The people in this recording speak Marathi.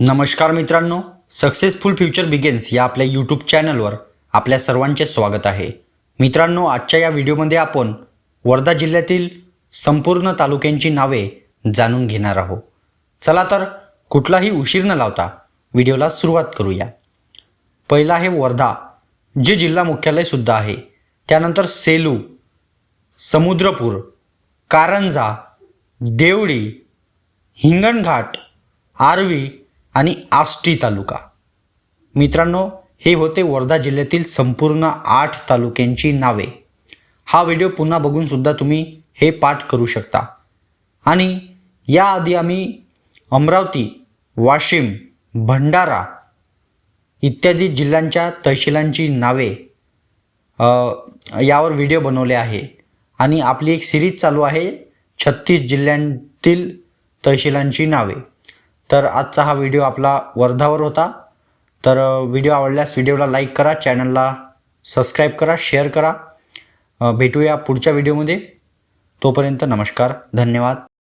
नमस्कार मित्रांनो सक्सेसफुल फ्युचर बिगेन्स या आपल्या यूट्यूब चॅनलवर आपल्या सर्वांचे स्वागत आहे. मित्रांनो आजच्या या व्हिडिओमध्ये आपण वर्धा जिल्ह्यातील संपूर्ण तालुक्यांची नावे जाणून घेणार आहोत. चला तर कुठलाही उशीर न लावता व्हिडिओला सुरुवात करूया. पहिला आहे वर्धा जे जिल्हा मुख्यालयसुद्धा आहे. त्यानंतर सेलू समुद्रपूर कारंजा देवळी हिंगणघाट आर्वी आणि आष्टी तालुका. मित्रांनो हे होते वर्धा जिल्ह्यातील संपूर्ण आठ तालुक्यांची नावे. हा व्हिडिओ पुन्हा बघूनसुद्धा तुम्ही हे पाठ करू शकता. आणि याआधी आम्ही अमरावती वाशिम भंडारा इत्यादी जिल्ह्यांच्या तहसीलांची नावे यावर व्हिडिओ बनवले आहे. आणि आपली एक सिरीज चालू आहे छत्तीस जिल्ह्यांतील तहसीलांची नावे. तर आजचा हा व्हिडिओ आपला वर्धावर होता. तर व्हिडिओ आवडल्यास व्हिडिओला लाईक करा चॅनलला सबस्क्राईब करा शेअर करा. भेटूया पुढच्या व्हिडिओमध्ये तोपर्यंत नमस्कार धन्यवाद.